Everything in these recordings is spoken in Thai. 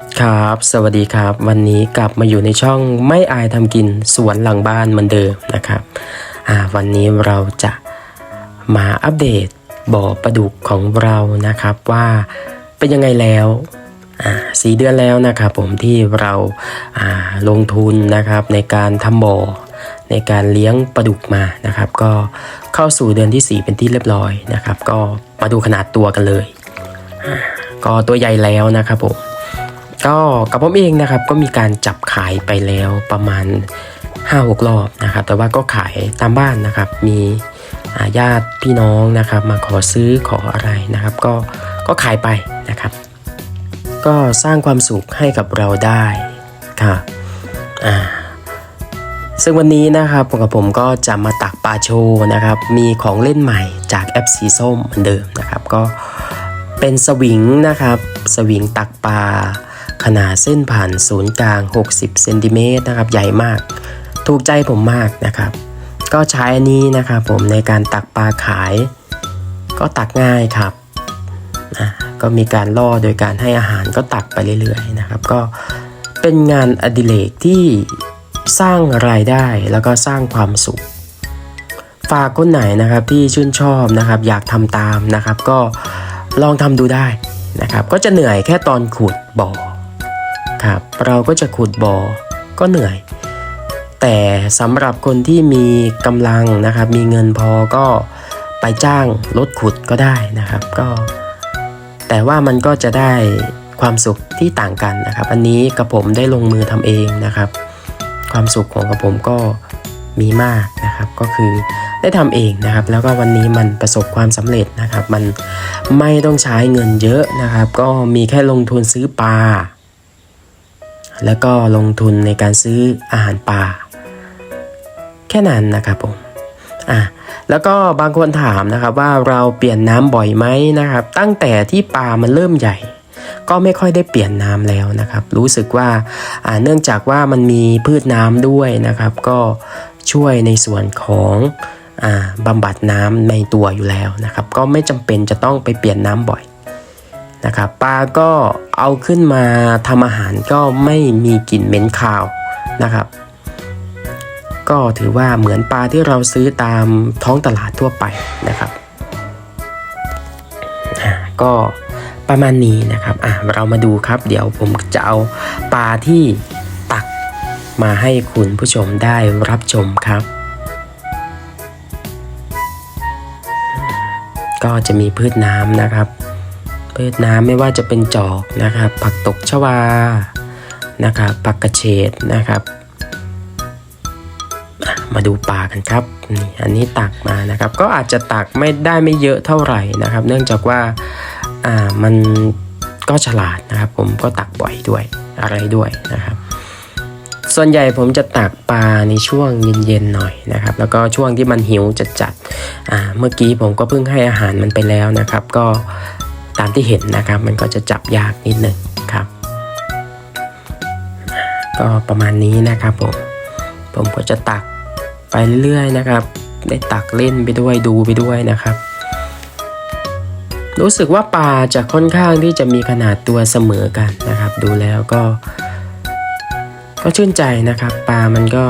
ครับ สวัสดีครับ วันนี้กลับมาอยู่ในช่องไม่อายทำกินสวนหลังบ้านเหมือนเดิมนะครับอ่าวันนี้เราจะมาอัปเดตบ่อปลาดุกของเรานะครับว่าเป็นยังไงแล้วสี่เดือนแล้วนะครับผมที่เราาลงทุนนะครับในการทำบ่อในการเลี้ยงปลาดุกมานะครับ ก็เข้าสู่เดือนที่ 4 เป็นที่เรียบร้อยนะครับ ก็มาดูขนาดตัวกันเลย ก็ตัวใหญ่แล้วนะครับผม ก็กับผมเองนะครับก็มีการจับขายไปแล้วประมาณ5-6รอบนะครับ แต่ว่าก็ขายตามบ้านนะครับ มีญาติพี่น้องนะครับ มาขอซื้อขออะไรนะครับ ก็ก็ขายไปนะครับ ก็สร้างความสุขให้กับเราได้ครับอ่าซึ่งวันนี้นะครับผมกับผมก็จะมาตักปลาโชว์นะครับ มีของเล่นใหม่จากแอปสีส้มเหมือนเดิมนะครับ ก็เป็นสวิงนะครับ สวิงตักปลา ขนาดเส้นผ่านศูนย์กลาง 60เซนติเมตรนะครับ ใหญ่มาก ถูกใจผมมากนะครับ ก็ใช้อันนี้นะครับผมในการตักปลาขาย ก็ตักง่ายครับอะก็มีการล่อโดยการให้อาหารก็ตักไปเรื่อยๆนะครับ ก็เป็นงานอดิเรกที่สร้างรายได้แล้วก็สร้างความสุข ฝากคนไหนนะครับที่ชื่นชอบนะครับ อยากทำตามนะครับ ก็ลองทำดูได้นะครับ ก็จะเหนื่อยแค่ตอนขุดบ่อ ครับ เราก็จะขุดบ่อก็เหนื่อย แต่สำหรับคนที่มีกำลังนะครับ มีเงินพอก็ไปจ้างรถขุดก็ได้นะครับก็ แต่ว่ามันก็จะได้ความสุขที่ต่างกันนะครับ อันนี้กระผมได้ลงมือทำเองนะครับ ความสุขของกระผมก็มีมากนะครับ ก็คือได้ทำเองนะครับ แล้วก็วันนี้มันประสบความสำเร็จนะครับ มันไม่ต้องใช้เงินเยอะนะครับ ก็มีแค่ลงทุนซื้อปลา แล้วก็ลงทุนในการซื้ออาหารป่า แค่นั้นนะครับผมอะแล้วก็บางคนถามนะครับว่าเราเปลี่ยนน้ำบ่อยไหมนะครับ ตั้งแต่ที่ปลามันเริ่มใหญ่ ก็ไม่ค่อยได้เปลี่ยนน้ำแล้วนะครับ รู้สึกว่าอ่าเนื่องจากว่ามันมีพืชน้ำด้วยนะครับ ก็ช่วยในส่วนของอ่าบำบัดน้ำในตัวอยู่แล้วนะครับ ก็ไม่จำเป็นจะต้องไปเปลี่ยนน้ำบ่อย นะครับปลาก็เอาขึ้นมาทำอาหารก็ไม่มีกลิ่นเหม็นคาวนะครับ ก็ถือว่าเหมือนปลาที่เราซื้อตามท้องตลาดทั่วไปนะครับก็ประมาณนี้นะครับอะเรามาดูครับ เดี๋ยวผมจะเอาปลาที่ตักมาให้คุณผู้ชมได้รับชมครับ ก็จะมีพืชน้ำนะครับ พืชน้ำไม่ว่าจะเป็นจอกนะครับผักตกชวานะครับผักกระเฉดนะครับมาดูปลากันครับนี่อันนี้ตักมานะครับ ก็อาจจะตักไม่ได้ไม่เยอะเท่าไหร่นะครับ เนื่องจากว่าอ่ามันก็ฉลาดนะครับ ผมก็ตักบ่อยด้วยอะไรด้วยนะครับ ส่วนใหญ่ผมจะตักปลาในช่วงเย็นๆหน่อยนะครับ แล้วก็ช่วงที่มันหิวจัดๆอ่าเมื่อกี้ผมก็เพิ่งให้อาหารมันไปแล้วนะครับ ก็ ตามที่เห็นนะครับ มันก็จะจับยากนิดหนึ่งครับ ก็ประมาณนี้นะครับผม ผมก็จะตักไปเรื่อยๆนะครับ ได้ตักเล่นไปด้วยดูไปด้วยนะครับ รู้สึกว่าปลาจะค่อนข้างที่จะมีขนาดตัวเสมอกันนะครับ ดูแล้วก็ ก็ชื่นใจนะครับ ปลามันก็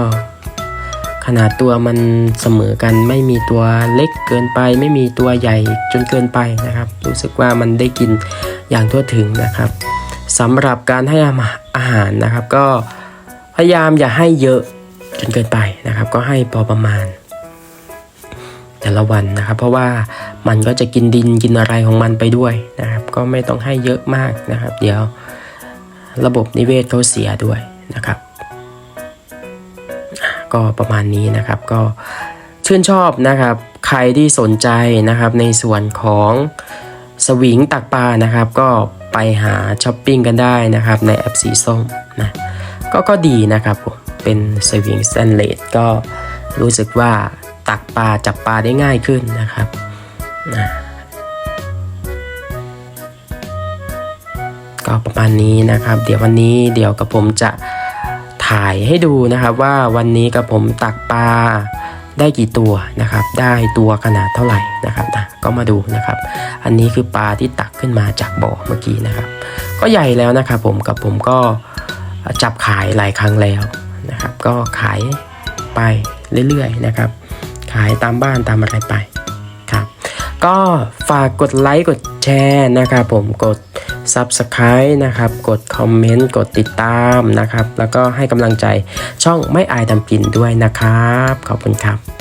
นาดตัวมันเสมอกันไม่มีตัวเล็กเกินไป ไม่มีตัวใหญ่จนเกินไปนะครับ รู้สึกว่ามันได้กินอย่างทั่วถึงนะครับสำหรับการให้อาหารนะครับ ก็พยายามอย่าให้เยอะจนเกินไปนะครับ ก็ให้พอประมาณ แต่ละวันนะครับ เพราะว่ามันก็จะกินดินกินอะไรของมันไปด้วยนะครับ ก็ไม่ต้องให้เยอะมากนะครับ เดี๋ยวระบบนิเวศเขาเสียด้วยนะครับ ก็ประมาณนี้นะครับก็ชื่นชอบนะครับ ใครที่สนใจนะครับในส่วนของสวิงตักปลานะครับ ก็ไปหาช้อปปิ้งกันได้นะครับ ในแอปสีส้มนะก็ก็ดีนะครับผมเป็นสวิงสแตนเลสก็รู้สึกว่าตักปลาจับปลาได้ง่ายขึ้นนะครับนะก็ประมาณนี้นะครับ เดี๋ยววันนี้เดี๋ยวกับผมจะ ถ่ายให้ดูนะครับว่าวันนี้กับผมตักปลาได้กี่ตัวนะครับ ได้ตัวขนาดเท่าไหร่นะครับนะก็มาดูนะครับ อันนี้คือปลาที่ตักขึ้นมาจากบ่อเมื่อกี้นะครับ ก็ใหญ่แล้วนะครับผมกับผมก็จับขายหลายครั้งแล้วนะครับ ก็ขายไปเรื่อยๆนะครับ ขายตามบ้านตามอะไรไปครับ ก็ฝากกดไลค์กดแชร์นะครับผมกด Subscribe นะครับ กดคอมเมนต์ กดติดตามนะครับ แล้วก็ให้กำลังใจช่องไม่อายทำกินด้วยนะครับ ขอบคุณครับ